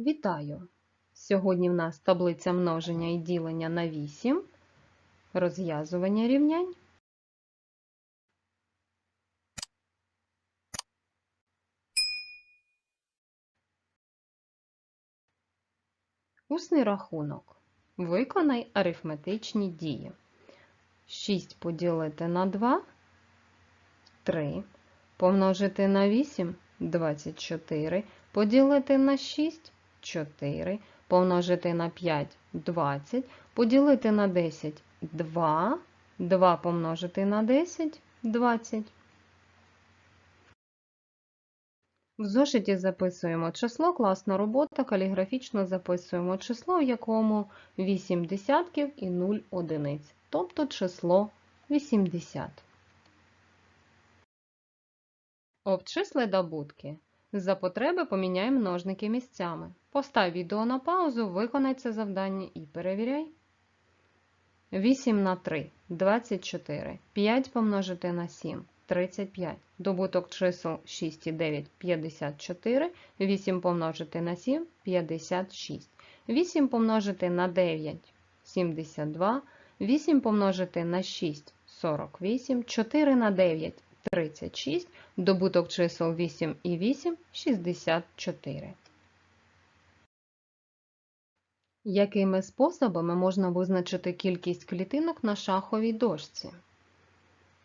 Вітаю! Сьогодні в нас таблиця множення і ділення на 8, розв'язування рівнянь. Усний рахунок. Виконай арифметичні дії. 6 поділити на 2 3. Помножити на 8 24. Поділити на 6 4. Помножити на 5 20. Поділити на 10 2. 2 помножити на 10 20. В зошиті записуємо число, класна робота, каліграфічно записуємо число, в якому 8 десятків і 0 одиниць, тобто число 80. Обчисли добутки. За потреби поміняй множники місцями. Постав відео на паузу, виконай це завдання і перевіряй. 8 на 3 24. 5 помножити на 7 35. Добуток чисел 6 і 9 54. 8 помножити на 7 56. 8 помножити на 9 72. 8 помножити на 6 48. 4 на 9 36. Добуток чисел 8 і 8 64. Якими способами можна визначити кількість клітинок на шаховій дошці?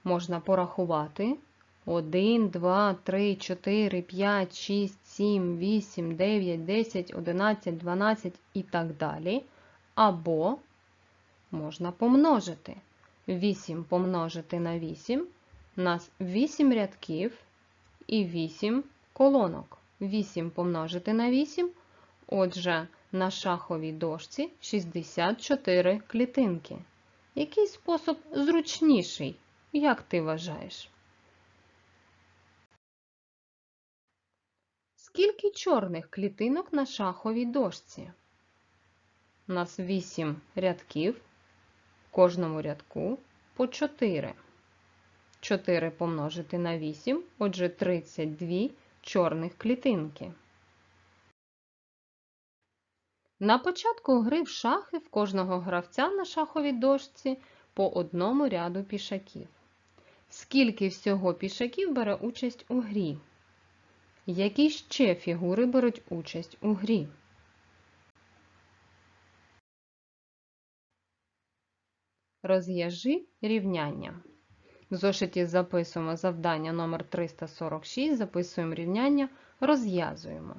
Можна порахувати 1, 2, 3, 4, 5, 6, 7, 8, 9, 10, 11, 12 і так далі. Або можна помножити 8 помножити на 8 у нас 8 рядків і 8 колонок. 8 помножити на 8, отже, на шаховій дошці 64 клітинки. Який спосіб зручніший? Як ти вважаєш? Скільки чорних клітинок на шаховій дошці? У нас 8 рядків, в кожному рядку по 4. 4 помножити на 8, отже 32 чорних клітинки. На початку гри в шахи в кожного гравця на шаховій дошці по одному ряду пішаків. Скільки всього пішаків бере участь у грі? Які ще фігури беруть участь у грі? Розв'яжи рівняння. В зошиті записуємо завдання номер 346, записуємо рівняння, розв'язуємо.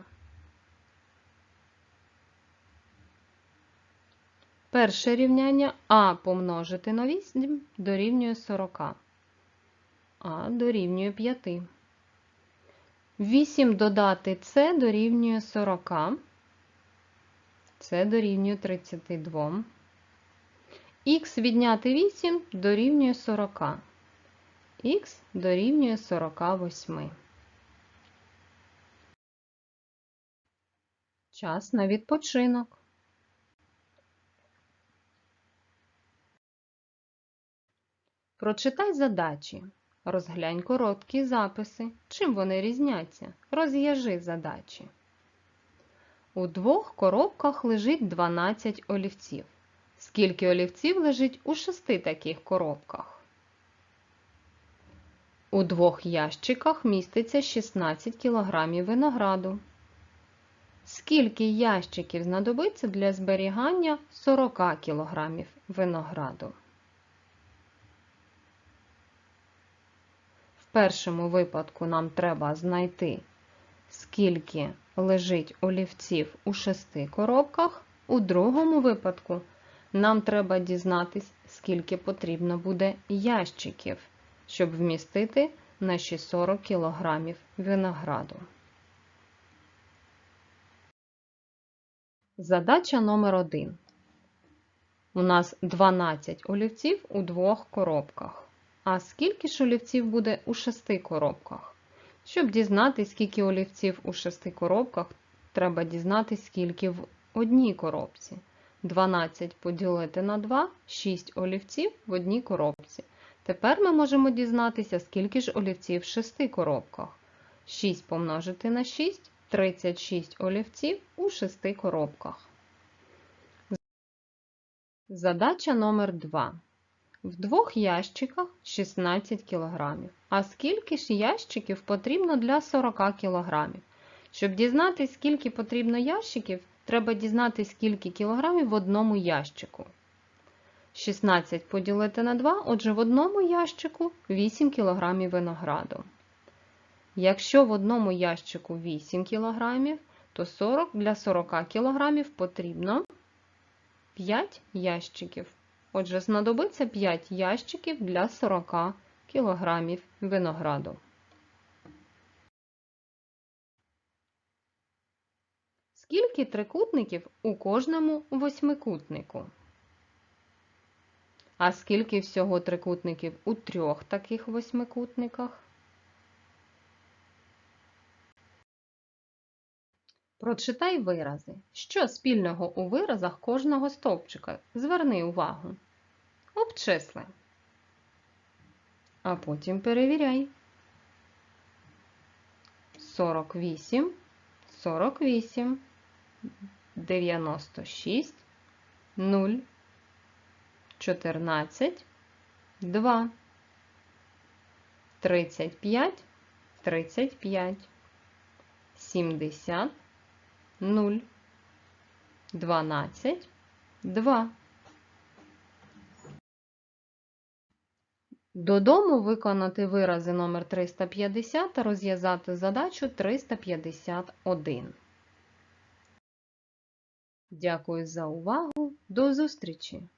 Перше рівняння А помножити на 8 дорівнює 40. А дорівнює 5. 8 додати С дорівнює 40. Це дорівнює 32. Х відняти 8 дорівнює 40. Х дорівнює 48. Час на відпочинок. Прочитай задачі. Розглянь короткі записи. Чим вони різняться? Розв'яжи задачі. У двох коробках лежить 12 олівців. Скільки олівців лежить у шести таких коробках? У двох ящиках міститься 16 кг винограду. Скільки ящиків знадобиться для зберігання 40 кг винограду? В першому випадку нам треба знайти, скільки лежить олівців у шести коробках. У другому випадку нам треба дізнатись, скільки потрібно буде ящиків, щоб вмістити наші 40 кг винограду. Задача номер 1. У нас 12 олівців у двох коробках. А скільки ж олівців буде у шести коробках? Щоб дізнатися, скільки олівців у шести коробках, треба дізнатися, скільки в одній коробці. 12 поділити на 2 6 олівців в одній коробці. Тепер ми можемо дізнатися, скільки ж олівців в шести коробках. 6 помножити на 6 36 олівців у 6 коробках. Задача номер 2. В двох ящиках 16 кг. А скільки ж ящиків потрібно для 40 кг? Щоб дізнатися, скільки потрібно ящиків, треба дізнатися, скільки кілограмів в одному ящику. 16 поділити на 2, отже, в одному ящику 8 кг винограду. Якщо в одному ящику 8 кг, то 40 для 40 кг потрібно 5 ящиків. Отже, знадобиться 5 ящиків для 40 кг винограду. Скільки трикутників у кожному восьмикутнику? А скільки всього трикутників у трьох таких восьмикутниках? Прочитай вирази. Що спільного у виразах кожного стовпчика? Зверни увагу. Обчисли. А потім перевіряй. 48, 48, 96, 0, 14, 2, 35, 35, 70, 0, 12, 2. Додому виконати вирази номер 350 та розв'язати задачу 351. Дякую за увагу. До зустрічі!